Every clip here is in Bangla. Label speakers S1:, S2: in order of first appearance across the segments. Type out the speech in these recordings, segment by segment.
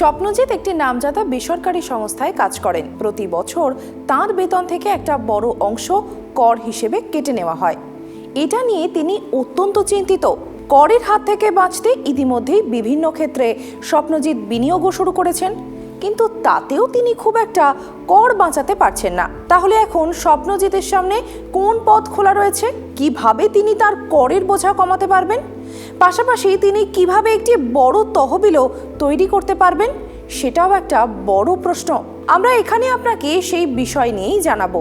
S1: স্বপ্নজিৎ একটি নামজাদা বেসরকারি সংস্থায় কাজ করেন। প্রতি বছর তার বেতন থেকে একটা বড় অংশ কর হিসেবে কেটে নেওয়া হয়। এটা নিয়ে তিনি অত্যন্ত চিন্তিত। করের হাত থেকে বাঁচতে ইতিমধ্যেই বিভিন্ন ক্ষেত্রে স্বপ্নজিৎ বিনিয়োগও শুরু করেছেন। কিন্তু তাতেও তিনি খুব একটা কর বাঁচাতে পারছেন না। তাহলে এখন স্বপ্নজিতের সামনে কোন পথ খোলা রয়েছে? কীভাবে তিনি তার করের বোঝা কমাতে পারবেন? পাশাপাশি তিনি কীভাবে একটি বড় তহবিলও তৈরি করতে পারবেন, সেটাও একটা বড় প্রশ্ন। আমরা এখানে আপনাকে সেই বিষয় নিয়েই জানাব।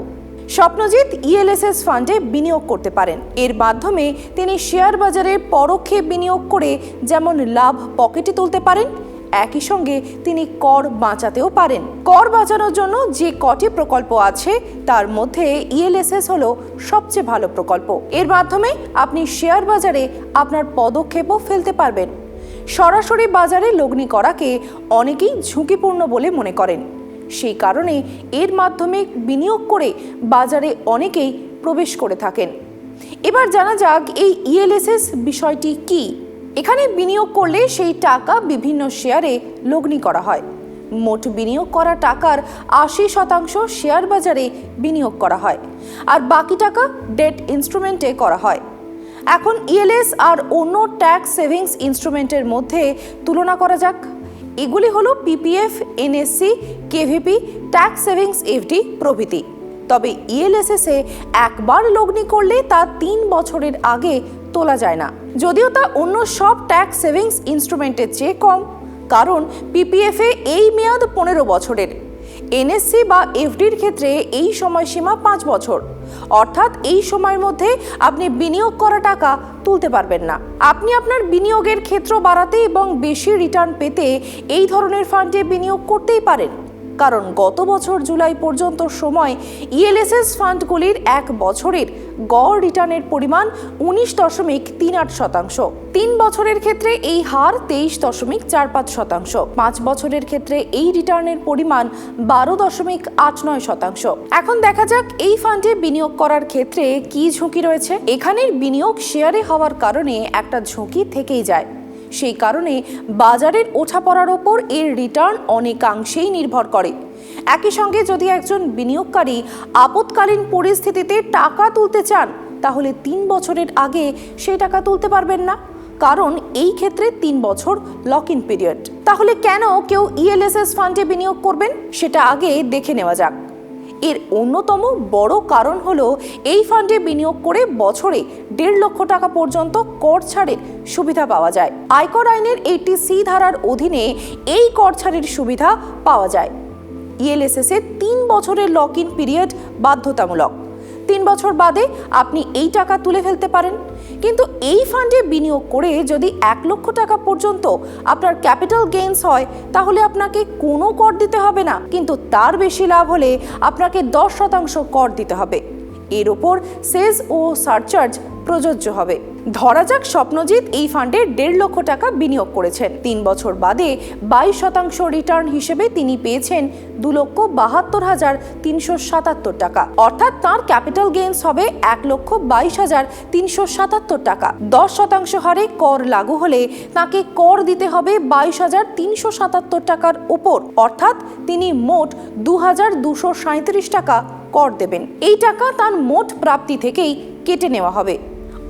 S1: স্বপ্নজিৎ ইএলএসএস ফান্ডে বিনিয়োগ করতে পারেন। এর মাধ্যমে তিনি শেয়ার বাজারে পরোক্ষে বিনিয়োগ করে যেমন লাভ পকেটে তুলতে পারেন একই সঙ্গে তিনি কর বাঁচাতেও পারেন। কর বাঁচানোর জন্য যে কটি প্রকল্প আছে, তার মধ্যে ইএলএসএস হলো সবচেয়ে ভালো প্রকল্প। এর মাধ্যমে আপনি শেয়ার বাজারে আপনার পদক্ষেপও ফেলতে পারবেন। সরাসরি বাজারে লগ্নি করাকে অনেকেই ঝুঁকিপূর্ণ বলে মনে করেন। সেই কারণে এর মাধ্যমে বিনিয়োগ করে বাজারে অনেকেই প্রবেশ করে থাকেন। এবার জানা যাক এই ইএলএসএস বিষয়টি কি। এখানে বিনিয়োগ করলে সেই টাকা বিভিন্ন শেয়ারে লগ্নি করা হয়। মোট বিনিয়োগ করা টাকার আশি শতাংশ শেয়ার বাজারে বিনিয়োগ করা হয় আর বাকি টাকা ডেট ইনস্ট্রুমেন্টে করা হয়। এখন ইএলএস আর অন্য ট্যাক্স সেভিংস ইনস্ট্রুমেন্টের মধ্যে তুলনা করা যাক। এগুলি হলো PPF NSC KVP tax savings FD প্রভৃতি। তবে ইএলএসএস এ একবার লগ্নি করলে তা তিন বছরের আগে তোলা যায় না। যদিও তা অন্য সব ট্যাক্স সেভিংস ইনস্ট্রুমেন্টের চেয়ে কম, কারণ পিপিএফ এই মেয়াদ পনেরো বছরের। এনএসসি বা এফডির ক্ষেত্রে এই সময়সীমা পাঁচ বছর। অর্থাৎ এই সময়ের মধ্যে আপনি বিনিয়োগ করা টাকা তুলতে পারবেন না। আপনি আপনার বিনিয়োগের ক্ষেত্র বাড়াতে এবং বেশি রিটার্ন পেতে এই ধরনের ফান্ডে বিনিয়োগ করতেই পারেন। কারণ গত বছর জুলাই পর্যন্ত সময় ইএলএসএস ফান্ডগুলির এক বছরের গড় রিটার্নের পরিমাণ উনিশ দশমিক তিন আট শতাংশ। তিন বছরের ক্ষেত্রে এই হার তেইশ দশমিক চার পাঁচ শতাংশ। পাঁচ বছরের ক্ষেত্রে এই রিটার্নের পরিমাণ বারো দশমিক আট নয় শতাংশ। এখন দেখা যাক এই ফান্ডে বিনিয়োগ করার ক্ষেত্রে কি ঝুঁকি রয়েছে। এখানের বিনিয়োগ শেয়ারে হওয়ার কারণে একটা ঝুঁকি থেকেই যায়। সেই কারণে বাজারের ওঠাপড়ার ওপর এর রিটার্ন অনেকাংশেই নির্ভর করে। একই সঙ্গে যদি একজন বিনিয়োগকারী আপৎকালীন পরিস্থিতিতে টাকা তুলতে চান, তাহলে তিন বছরের আগে সেই টাকা তুলতে পারবেন না। কারণ এই ক্ষেত্রে তিন বছর লক ইন পিরিয়ড তাহলে কেন কেউ ইএলএসএস ফান্ডে বিনিয়োগ করবেন? সেটা আগে দেখে নেওয়া যাক। এর অন্যতম বড় কারণ হলো এই ফান্ডে বিনিয়োগ করে বছরে দেড় লক্ষ টাকা পর্যন্ত কর ছাড়ের সুবিধা পাওয়া যায়। আয়কর আইনের এইটি সি ধারার অধীনে এই কর ছাড়ের সুবিধা পাওয়া যায়। ইএলএসএস এর তিন বছরের লক ইন পিরিয়ড বাধ্যতামূলক। তিন বছর বাদে আপনি এই টাকা তুলে ফেলতে পারেন। কিন্তু এই ফান্ডে বিনিয়োগ করে যদি এক লক্ষ টাকা পর্যন্ত আপনার ক্যাপিটাল গেইনস হয়, তাহলে আপনাকে কোনো কর দিতে হবে না। কিন্তু তার বেশি লাভ হলে আপনাকে দশ শতাংশ কর দিতে হবে। এর ওপর সেজ ও সারচার্জ প্রযোজ্য হবে। ধরা যাক স্বপ্নজিৎ এই ফান্ডে দেড় লক্ষ টাকা বিনিয়োগ করেছেন। তিন বছর বাদে বাইশ শতাংশ রিটার্ন হিসেবে তিনি পেয়েছেন দু লক্ষ বাহাত্তর হাজার তিনশো সাতাত্তর টাকা। অর্থাৎ তার ক্যাপিটাল গেইনস হবে এক লক্ষ বাইশ হাজার তিনশো সাতাত্তর টাকা। দশ শতাংশ হারে কর লাগু হলে তাকে কর দিতে হবে বাইশ হাজার তিনশো সাতাত্তর টাকার ওপর অর্থাৎ তিনি মোট দু হাজার দুশো সাঁত্রিশ টাকা কর দেবেন। এই টাকা তার মোট প্রাপ্তি থেকেই কেটে নেওয়া হবে।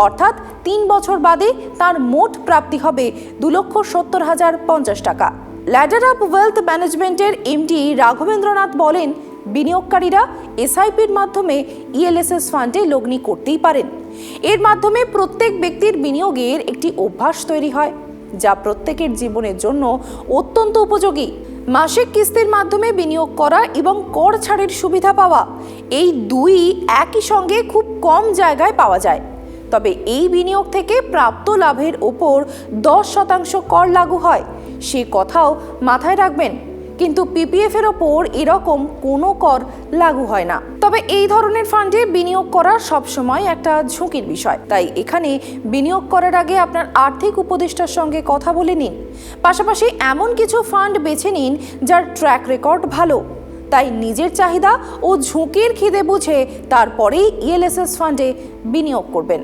S1: অর্থাৎ তিন বছর বাদে তার মোট প্রাপ্তি হবে দু লক্ষ সত্তর হাজার পঞ্চাশ টাকা। ল্যাডার আপ ওয়েলথ ম্যানেজমেন্টের এমডি রাঘবেন্দ্রনাথ বলেন, বিনিয়োগকারীরা এসআইপির মাধ্যমে ইএলএসএস ফান্ডে লগ্নি করতেই পারেন। এর মাধ্যমে প্রত্যেক ব্যক্তির বিনিয়োগের একটি অভ্যাস তৈরি হয়, যা প্রত্যেকের জীবনের জন্য অত্যন্ত উপযোগী। মাসিক কিস্তির মাধ্যমে বিনিয়োগ করা এবং কর ছাড়ের সুবিধা পাওয়া, এই দুই একই সঙ্গে খুব কম জায়গায় পাওয়া যায়। তবে এই বিনিয়োগ থেকে প্রাপ্ত লাভের ওপর দশ শতাংশ কর লাগু হয়। সে কথাও মাথায় রাখবেন। কিন্তু পিপিএফ এর ওপর এরকম কোনো কর লাগু হয় না। তবে এই ধরনের ফান্ডে বিনিয়োগ করা সবসময় একটা ঝুঁকির বিষয়। তাই এখানে বিনিয়োগ করার আগে আপনার আর্থিক উপদেষ্টার সঙ্গে কথা বলে নিন। পাশাপাশি এমন কিছু ফান্ড বেছে নিন যার ট্র্যাক রেকর্ড ভালো। তাই নিজের চাহিদা ও ঝুঁকির খিদে বুঝে তারপরেই ইএলএসএস ফান্ডে বিনিয়োগ করবেন।